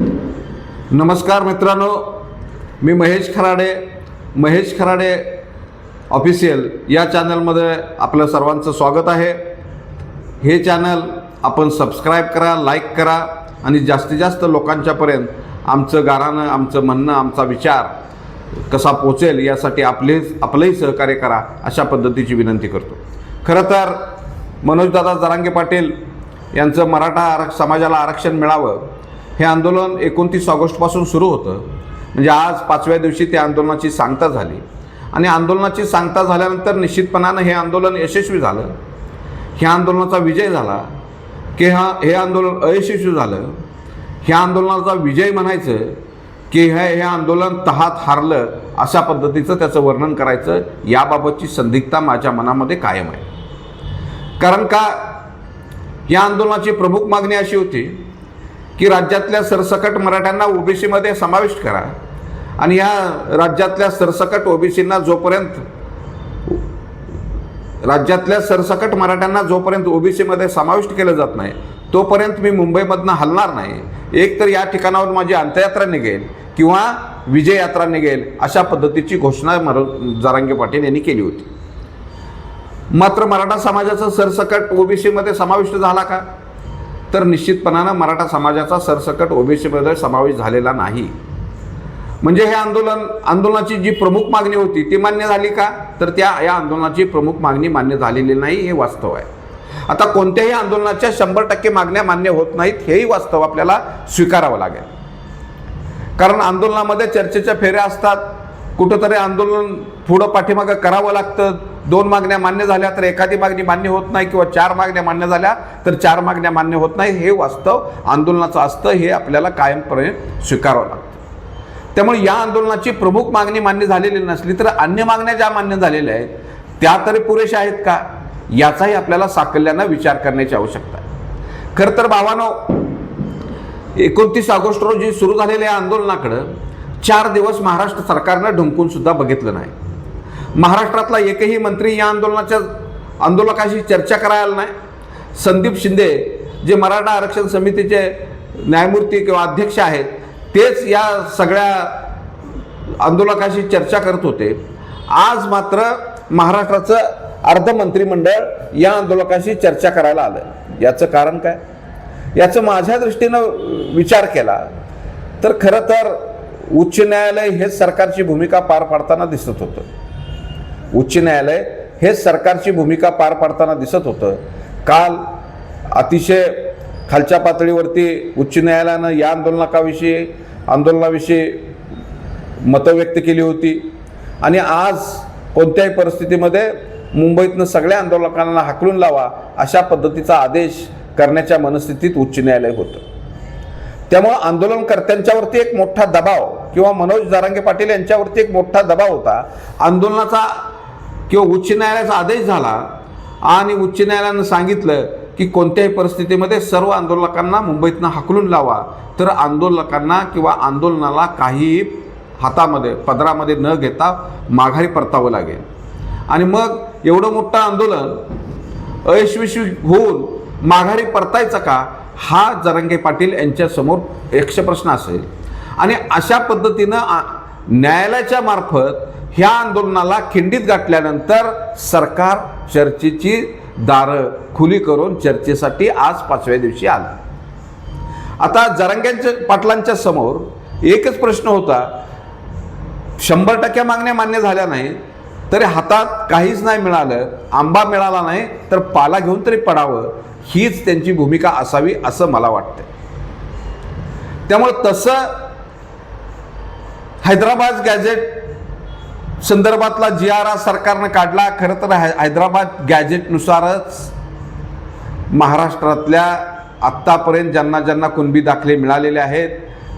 नमस्कार मित्रांनो मी महेश खराडे महेश खराडे ऑफिशियल या चॅनलमध्ये आपलं सर्वांचं स्वागत आहे. हे चॅनल आपण सबस्क्राईब करा लाईक करा आणि जास्तीत जास्त लोकांच्यापर्यंत आमचं गाराणं आमचं म्हणणं आमचा विचार कसा पोचेल यासाठी आपले आपलंही सहकार्य करा अशा पद्धतीची विनंती करतो. खरं तर मनोजदादा जरांगे पाटील यांचं मराठा आरक्ष समाजाला आरक्षण मिळावं हे आंदोलन एकोणतीस ऑगस्टपासून सुरू होतं. म्हणजे आज पाचव्या दिवशी त्या आंदोलनाची सांगता झाली. आणि आंदोलनाची सांगता झाल्यानंतर निश्चितपणानं हे आंदोलन यशस्वी झालं. ह्या आंदोलनाचा विजय झाला. की हा हे आंदोलन अयशस्वी झालं. ह्या आंदोलनाचा विजय म्हणायचं की हे हे आंदोलन तहात हारलं अशा पद्धतीचं त्याचं वर्णन करायचं याबाबतची संदिग्धता माझ्या मनामध्ये कायम आहे. कारण का? या आंदोलनाची प्रमुख मागणी अशी होती की राज्यातल्या सरसकट मराठ्यांना ओबीसीमध्ये समाविष्ट करा. आणि या राज्यातल्या सरसकट ओबीसींना जोपर्यंत राज्यातल्या सरसकट मराठ्यांना जोपर्यंत ओबीसीमध्ये समाविष्ट केलं जात नाही तोपर्यंत मी मुंबईमधनं हलणार नाही. एक तर या ठिकाणावर माझी अंत्ययात्रा निघेल किंवा विजय यात्रा निघेल अशा पद्धतीची घोषणा मर जारांगे पाटील यांनी केली होती. मात्र मराठा समाजाचा सरसकट ओबीसीमध्ये समाविष्ट झाला का? तर निश्चितपणानं मराठा समाजाचा सरसकट ओबीसीमध्ये समावेश झालेला नाही. म्हणजे हे आंदोलन आंदोलनाची जी प्रमुख मागणी होती ती मान्य झाली का? तर त्या या आंदोलनाची प्रमुख मागणी मान्य झालेली नाही हे वास्तव आहे. आता कोणत्याही आंदोलनाच्या शंभर टक्के मागण्या मान्य होत नाहीत हेही वास्तव आपल्याला स्वीकारावं लागेल. कारण आंदोलनामध्ये चर्चेच्या फेऱ्या असतात. कुठंतरी आंदोलन पुढं पाठीमागं करावं लागतं. दोन मागण्या मान्य झाल्या तर एखादी मागणी मान्य होत नाही किंवा चार मागण्या मान्य झाल्या तर चार मागण्या मान्य होत नाही. हे वास्तव आंदोलनाचं असतं. हे आपल्याला कायमपणे स्वीकारावं लागतं. त्यामुळे या आंदोलनाची प्रमुख मागणी मान्य झालेली नसली तर अन्य मागण्या ज्या मान्य झालेल्या आहेत त्या तरी पुरेशा आहेत का? याचाही आपल्याला साकल्यानं विचार करण्याची आवश्यकता आहे. खरं तर भावानो एकोणतीस ऑगस्ट रोजी सुरू झालेल्या या आंदोलनाकडं चार दिवस महाराष्ट्र सरकारनं ढुंकून सुद्धा बघितलं नाही. महाराष्ट्रातला एकही मंत्री या आंदोलनाच्या आंदोलकाशी चर्चा करायला नाही. संदीप शिंदे जे मराठा आरक्षण समितीचे न्यायमूर्ती किंवा अध्यक्ष आहेत तेच या सगळ्या आंदोलकाशी चर्चा करत होते. आज मात्र महाराष्ट्राचं अर्ध मंत्रिमंडळ या आंदोलकाशी चर्चा करायला आलं याचं कारण काय? याचं माझ्या दृष्टीनं विचार केला तर खरं तर उच्च न्यायालय हेच सरकारची भूमिका पार पाडताना दिसत होतं. उच्च न्यायालय हे सरकारची भूमिका पार पाडताना दिसत होतं. काल अतिशय खालच्या पातळीवरती उच्च न्यायालयानं या आंदोलनाकाविषयी आंदोलनाविषयी मतं व्यक्त केली होती. आणि आज कोणत्याही परिस्थितीमध्ये मुंबईतनं सगळ्या आंदोलकांना हाकलून लावा अशा पद्धतीचा आदेश करण्याच्या मनस्थितीत उच्च न्यायालय होतं. त्यामुळं आंदोलनकर्त्यांच्यावरती एक मोठा दबाव किंवा मनोज जारांगे पाटील यांच्यावरती एक मोठा दबाव होता. आंदोलनाचा किंवा उच्च न्यायालयाचा आदेश झाला आणि उच्च न्यायालयानं सांगितलं की कोणत्याही परिस्थितीमध्ये सर्व आंदोलकांना मुंबईतनं हाकलून लावा. तर आंदोलकांना किंवा आंदोलनाला काहीही हातामध्ये पदरामध्ये न घेता माघारी परतावं लागेल. आणि मग एवढं मोठं आंदोलन अयशस्वी होऊन माघारी परतायचं का? हा जरंगे पाटील यांच्यासमोर एकशे प्रश्न असेल. आणि अशा पद्धतीनं न्यायालयाच्या मार्फत ह्या आंदोलनाला खिंडीत गाठल्यानंतर सरकार चर्चेची दारं खुली करून चर्चेसाठी आज पाचव्या दिवशी आलं. आता जरंग्यांच्या पाटलांच्या समोर एकच प्रश्न होता. शंभर टक्के मागण्या मान्य झाल्या नाही तरी हातात काहीच नाही मिळालं आंबा मिळाला नाही तर पाला घेऊन तरी पडावं हीच त्यांची भूमिका असावी असं मला वाटतं त्यामुळं तसं हैदराबाद गॅजेट संदर्भातला जी आर आर सरकारनं काढला. खरं तर है हैदराबाद गॅजेटनुसारच महाराष्ट्रातल्या आत्तापर्यंत ज्यांना ज्यांना कुणबी दाखले मिळालेले आहेत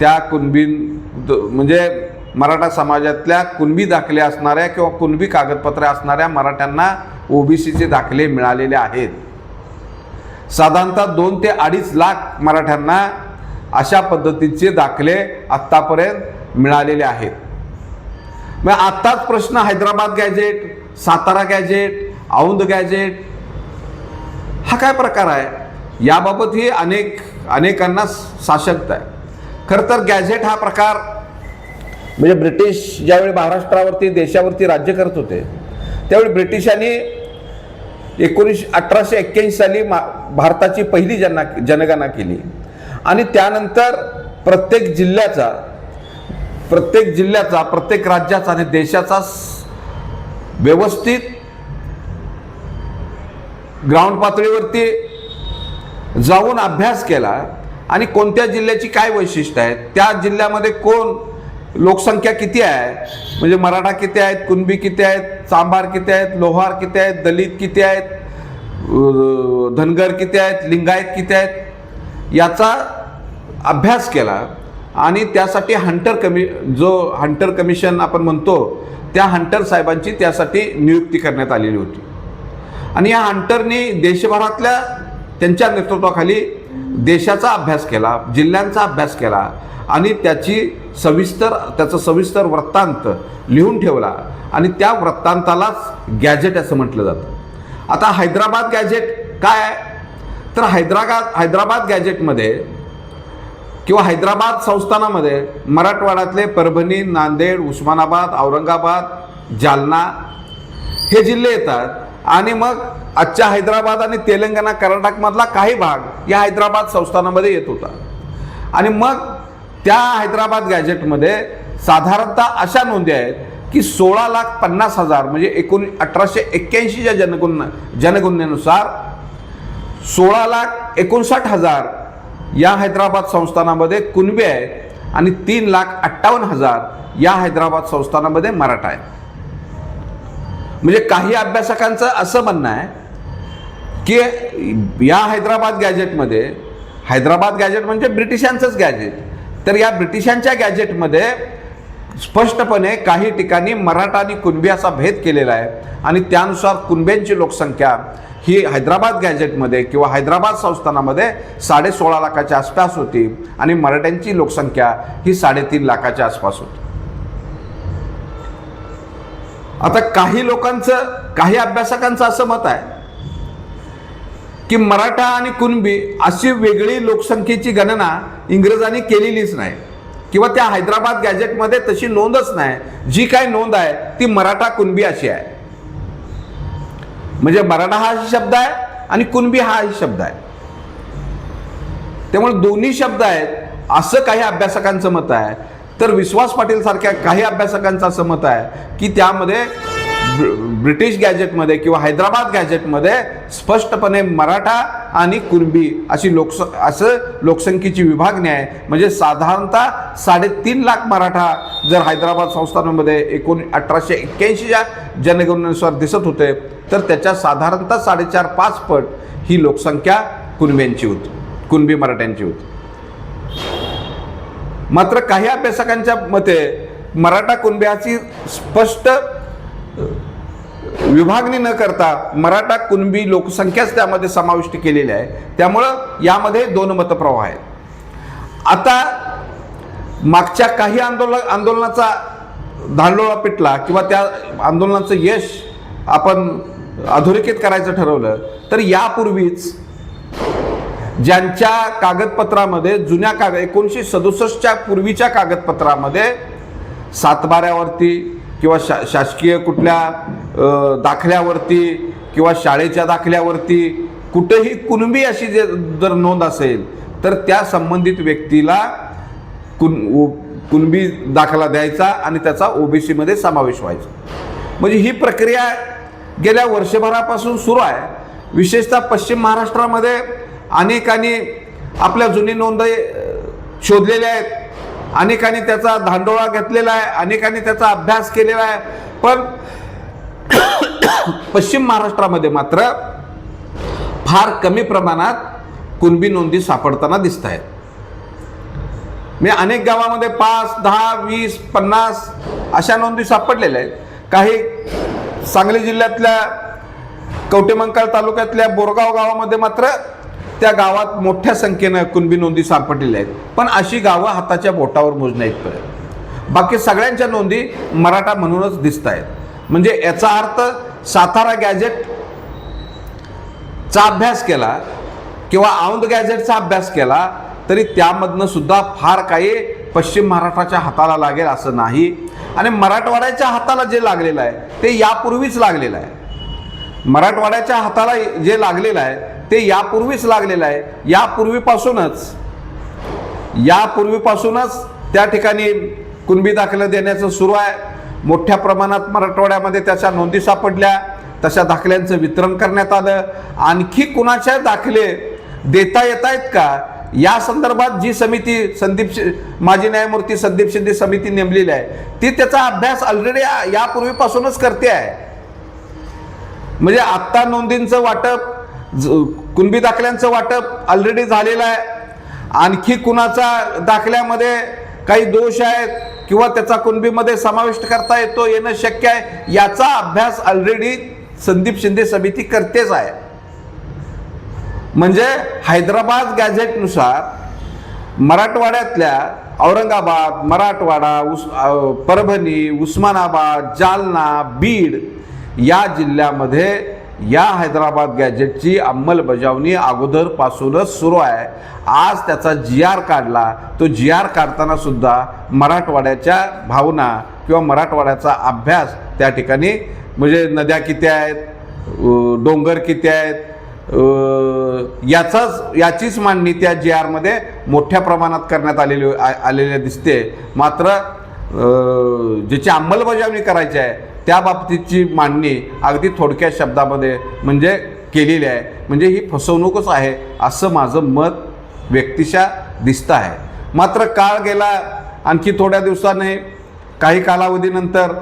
त्या कुणबी म्हणजे मराठा समाजातल्या कुणबी दाखले असणाऱ्या किंवा कुणबी कागदपत्रे असणाऱ्या मराठ्यांना ओबीसीचे दाखले मिळालेले आहेत. साधारणतः दोन ते अडीच लाख मराठ्यांना अशा पद्धतीचे दाखले आत्तापर्यंत मिळालेले आहेत. मग आत्ताच प्रश्न Hyderabad gazette Satara gazette Aundh gazette हा काय प्रकार आहे? याबाबतही अनेक अनेकांना साशक्त आहे. खरं तर गॅझेट हा प्रकार म्हणजे ब्रिटिश ज्यावेळी महाराष्ट्रावरती देशावरती राज्य करत होते त्यावेळी ब्रिटिशांनी एकोणीस अठराशे एक्क्याऐंशी साली मा भारताची पहिली जना जनगणना केली. आणि त्यानंतर प्रत्येक जिल्ह्याचा प्रत्येक जिल्ह्याचा प्रत्येक राज्याचा आणि देशाचा व्यवस्थित ग्राउंड पातळीवरती जाऊन अभ्यास केला. आणि कोणत्या जिल्ह्याची काय वैशिष्ट्य आहेत? त्या जिल्ह्यामध्ये कोण लोकसंख्या किती आहे? म्हणजे मराठा किती आहेत? कुणबी किती आहेत? चांभार किती आहेत? लोहार किती आहेत? दलित किती आहेत? धनगर किती आहेत? लिंगायत किती आहेत? याचा अभ्यास केला. आणि त्यासाठी हंटर कमी जो हंटर कमिशन आपण म्हणतो त्या हंटर साहेबांची त्यासाठी नियुक्ती करण्यात आलेली होती. आणि या हंटरनी देशभरातल्या त्यांच्या नेतृत्वाखाली देशाचा अभ्यास केला जिल्ह्यांचा अभ्यास केला आणि त्याची सविस्तर त्याचं सविस्तर वृत्तांत लिहून ठेवला आणि त्या वृत्तांतालाच गॅजेट असं म्हटलं जातं. आता हैदराबाद गॅजेट काय आहे? तर हैदराबाद हैदराबाद गॅजेटमध्ये किंवा हैदराबाद संस्थानामध्ये मराठवाड्यातले परभणी नांदेड उस्मानाबाद औरंगाबाद जालना हे जिल्हे येतात. आणि मग आजच्या हैदराबाद आणि तेलंगणा कर्नाटकमधला काही भाग या हैदराबाद संस्थानामध्ये येत होता. आणि मग त्या हैदराबाद गॅजेटमध्ये साधारणतः अशा नोंदी आहेत की सोळा लाख पन्नास हजार म्हणजे एकोण अठराशे एक्क्याऐंशीच्या जनगुण जनगणनेनुसार सोळा लाख एकोणसाठ हजार या हैदराबाद संस्थानामध्ये कुणबे आहे आणि तीन लाख अठ्ठावन्न हजार या हैदराबाद संस्थानामध्ये मराठा आहे. म्हणजे काही अभ्यासकांचं असं म्हणणं आहे की या हैदराबाद गॅजेटमध्ये हैदराबाद गॅजेट म्हणजे ब्रिटिशांचंच गॅजेट तर या ब्रिटिशांच्या गॅजेटमध्ये स्पष्टपणे काही ठिकाणी मराठा आणि कुणबी असा भेद केलेला आहे आणि त्यानुसार कुणब्यांची लोकसंख्या ही हैदराबाद गॅजेटमध्ये किंवा हैदराबाद संस्थानामध्ये साडे सोळा लाखाच्या आसपास होती आणि मराठ्यांची लोकसंख्या ही साडेतीन लाखाच्या आसपास होती. आता काही लोकांचं काही अभ्यासकांचं असं मत आहे की मराठा आणि कुणबी अशी वेगळी लोकसंख्येची गणना इंग्रजांनी केलेलीच नाही किंवा त्या हैदराबाद गॅजेटमध्ये तशी नोंदच नाही. जी काय नोंद आहे ती मराठा कुणबी अशी आहे. म्हणजे मराठा हा शब्द आहे आणि कुणबी हाही शब्द आहे. त्यामुळे दोन्ही शब्द आहेत असं काही अभ्यासकांचं मत आहे. तर विश्वास पाटील सारख्या काही अभ्यासकांचं असं मत आहे की त्यामध्ये ब्र- ब्रिटिश गॅजेटमध्ये किंवा हैदराबाद गॅजेटमध्ये स्पष्टपणे मराठा आणि कुणबी अशी लोकस असं लोकसंख्येची विभागणी आहे. म्हणजे साधारणतः साडेतीन लाख मराठा जर हैदराबाद संस्थानामध्ये एकोण अठराशे एक्क्याऐंशीच्या जनगणनेनुसार दिसत होते तर त्याच्या साधारणतः साडेचार पाच पट ही लोकसंख्या कुणब्यांची होती कुणबी मराठ्यांची होती. मात्र काही अभ्यासकांच्या मते मराठा कुणब्याची स्पष्ट विभागणी न करता मराठा कुणबी लोकसंख्याच त्यामध्ये समाविष्ट केलेली आहे. त्यामुळं यामध्ये दोन मतप्रवाह आहेत. आता मागच्या काही आंदोलन आंदोलनाचा धांडोळा पिटला किंवा त्या आंदोलनाचं यश आपण अधोरेखित करायचं ठरवलं तर यापूर्वीच ज्यांच्या कागदपत्रामध्ये जुन्या कागद एकोणीसशे सदुसष्टच्या पूर्वीच्या कागदपत्रामध्ये सातबाऱ्यावरती किंवा शा शासकीय कुठल्या दाखल्यावरती किंवा शाळेच्या दाखल्यावरती कुठेही कुणबी अशी जे जर नोंद असेल तर त्या संबंधित व्यक्तीला कुण कुणबी दाखला द्यायचा आणि त्याचा ओबीसीमध्ये समावेश व्हायचा. म्हणजे ही प्रक्रिया गेल्या वर्षभरापासून सुरू आहे. विशेषतः पश्चिम महाराष्ट्रामध्ये अनेकांनी आपल्या जुनी नोंदी शोधलेल्या आहेत. अनेकांनी त्याचा धांडोळा घेतलेला आहे. अनेकांनी त्याचा अभ्यास केलेला आहे. पण पश्चिम महाराष्ट्रामध्ये मात्र फार कमी प्रमाणात कुणबी नोंदी सापडताना दिसत आहेत. मी अनेक गावामध्ये पाच दहा वीस पन्नास अशा नोंदी सापडलेल्या आहेत. काही सांगली जिल्ह्यातल्या कवटेमंकाळ तालुक्यातल्या बोरगाव गावामध्ये मात्र त्या गावात मोठ्या संख्येनं कुणबी नोंदी सापडलेल्या आहेत. पण अशी गावं हाताच्या बोटावर मोजण्या इतपर्यंत बाकी सगळ्यांच्या नोंदी मराठा म्हणूनच दिसत आहेत. म्हणजे याचा अर्थ सातारा गॅजेटचा अभ्यास केला किंवा औंध गॅजेटचा अभ्यास केला तरी त्यामधनं सुद्धा फार काही पश्चिम महाराष्ट्राच्या हाताला लागेल असं नाही. आणि मराठवाड्याच्या हाताला जे लागलेलं आहे ते यापूर्वीच लागलेलं आहे. मराठवाड्याच्या हाताला जे लागलेलं आहे ते यापूर्वीच लागलेलं आहे. यापूर्वीपासूनच यापूर्वीपासूनच त्या ठिकाणी कुणबी दाखलं देण्याचं सुरू आहे. मोठ्या प्रमाणात मराठवाड्यामध्ये त्याच्या नोंदी सापडल्या तशा दाखल्यांचं वितरण करण्यात आलं. आणखी कुणाच्या दाखले देता येत आहेत का? या संदर्भात जी समिती संदीप शि- माजी न्यायमूर्ती संदीप शिंदे समिती नेमलेली आहे ती त्याचा अभ्यास ऑलरेडी यापूर्वीपासूनच करते आहे. म्हणजे आत्ता नोंदींचं वाटप ज- कुणबी दाखल्यांचं वाटप ऑलरेडी झालेलं आहे. आणखी कुणाचा दाखल्यामध्ये काही दोष आहेत किंवा त्याचा कुणबीमध्ये समाविष्ट करता येतो येणं शक्य आहे याचा अभ्यास ऑलरेडी संदीप शिंदे समिती करतेच आहे. म्हणजे हैदराबाद गॅझेटनुसार मराठवाड्यातल्या औरंगाबाद मराठवाडा उस परभणी उस्मानाबाद जालना बीड या जिल्ह्यामध्ये या हैदराबाद गॅजेटची अंमलबजावणी अगोदरपासूनच सुरू आहे. आज त्याचा जी आर काढला. तो जी आर काढताना सुद्धा मराठवाड्याच्या भावना किंवा मराठवाड्याचा अभ्यास त्या ठिकाणी म्हणजे नद्या किती आहेत डोंगर किती आहेत याचाच याचीच मांडणी त्या जी आरमध्ये मोठ्या प्रमाणात करण्यात आलेली आ- आलेली दिसते. मात्र ज्याची अंमलबजावणी करायची आहे त्या बाबतीतची मांडणी अगदी थोडक्या शब्दामध्ये म्हणजे केलेली आहे. म्हणजे ही फसवणूकच आहे असं माझं मत व्यक्तिशा दिसतं आहे. मात्र काळ गेला आणखी थोड्या दिवसाने काही कालावधीनंतर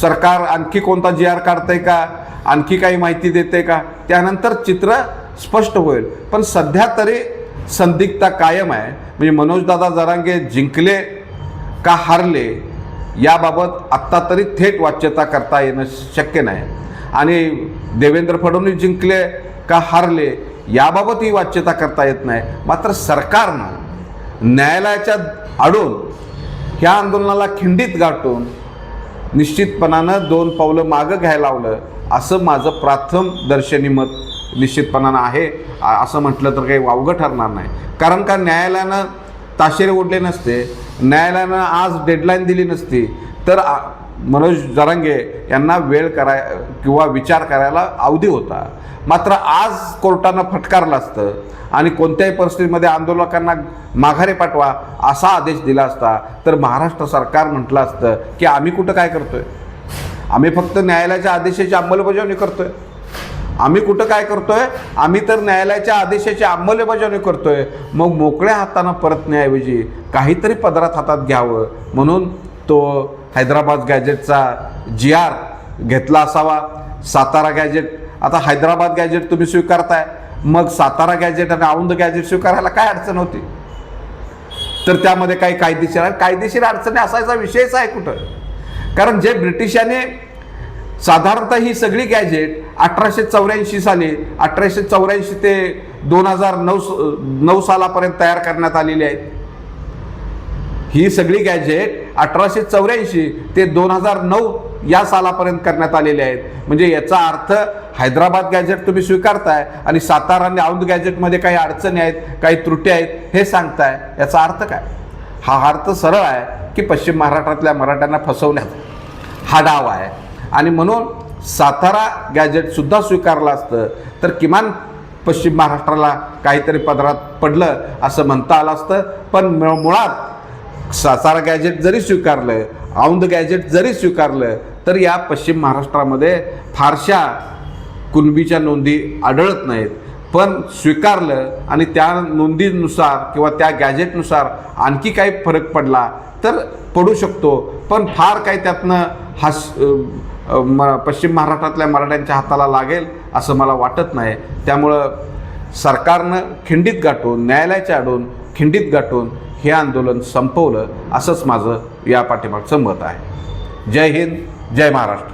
सरकार आणखी कोणता जी आर काढतंय का? आणखी काही माहिती देते का? त्यानंतर चित्र स्पष्ट होईल. पण सध्या तरी संदिग्धता कायम आहे. म्हणजे मनोजदादा जरांगे जिंकले का हारले याबाबत आत्ता तरी थेट वाच्यता करता येणं शक्य नाही. आणि देवेंद्र फडणवीस जिंकले का हारले याबाबत ही वाच्यता करता येत नाही. मात्र सरकारनं न्यायालयाच्या आडून ह्या आंदोलनाला खिंडीत गाठून निश्चितपणानं दोन पावलं मागं घ्यायला लावलं असं माझं प्राथम दर्शनी मत निश्चितपणानं आहे. असं म्हटलं तर काही वावगं ठरणार नाही. कारण का न्यायालयानं ताशेरे ओढले नसते. न्यायालयानं आज डेडलाईन दिली नसती. तर मनोज जरांगे यांना वेळ कराय किंवा विचार करायला अवधी होता. मात्र आज कोर्टानं फटकारलं असतं. आणि कोणत्याही परिस्थितीमध्ये आंदोलकांना माघारे पाठवा असा आदेश दिला असता. तर महाराष्ट्र सरकार म्हटलं असतं की आम्ही कुठं काय करतोय? आम्ही फक्त न्यायालयाच्या आदेशाची अंमलबजावणी करतोय. आम्ही कुठं काय करतोय? आम्ही तर न्यायालयाच्या आदेशाची अंमलबजावणी करतोय. मग मोकळ्या हातानं परतण्याऐवजी काहीतरी पदरात हातात घ्यावं. म्हणून तो हैदराबाद गॅजेटचा जी आर घेतला असावा. सातारा गॅजेट आता हैदराबाद गॅजेट तुम्ही स्वीकारताय. मग सातारा गॅजेट आणि औंध गॅजेट स्वीकारायला काय अडचण होती? तर त्यामध्ये काही कायदेशीर कायदेशीर अडचणी असायचा विषयच आहे कुठं? कारण जे ब्रिटिशांनी साधारणतः ही सगळी गॅजेट अठराशे चौऱ्याऐंशी साली अठराशे चौऱ्याऐंशी ते दोन हजार नऊ नऊ सालापर्यंत तयार करण्यात आलेली आहेत ही सगळी गॅजेट अठराशे चौऱ्याऐंशी ते दोन हजार नऊ या सालापर्यंत करण्यात आलेले आहेत. म्हणजे याचा अर्थ हैदराबाद गॅजेट तुम्ही स्वीकारताय आणि सातारा आणि औंध गॅजेटमध्ये काही अडचणी आहेत काही त्रुटी आहेत हे सांगताय. याचा अर्थ काय? हा अर्थ सरळ आहे की पश्चिम महाराष्ट्रातल्या मराठ्यांना फसवण्यात हा डाव आहे. आणि म्हणून सातारा गॅजेटसुद्धा स्वीकारलं असतं. तर किमान पश्चिम महाराष्ट्राला काहीतरी पदरात पडलं असं म्हणता आलं असतं. पण मुळात सातारा गॅजेट जरी स्वीकारलं औंध गॅजेट जरी स्वीकारलं तर या पश्चिम महाराष्ट्रामध्ये फारशा कुणबीच्या नोंदी आढळत नाहीत. पण स्वीकारलं आणि त्या नोंदीनुसार किंवा त्या गॅजेटनुसार आणखी काही फरक पडला तर पडू शकतो. पण फार काही त्यातनं हास म पश्चिम महाराष्ट्रातल्या मराठ्यांच्या हाताला लागेल असं मला वाटत नाही. त्यामुळं सरकारनं खिंडीत गाठून न्यायालयाच्या आडून खिंडीत गाठून हे आंदोलन संपवलं असंच माझं या पाठीमागचं मत आहे. जय हिंद जय महाराष्ट्र.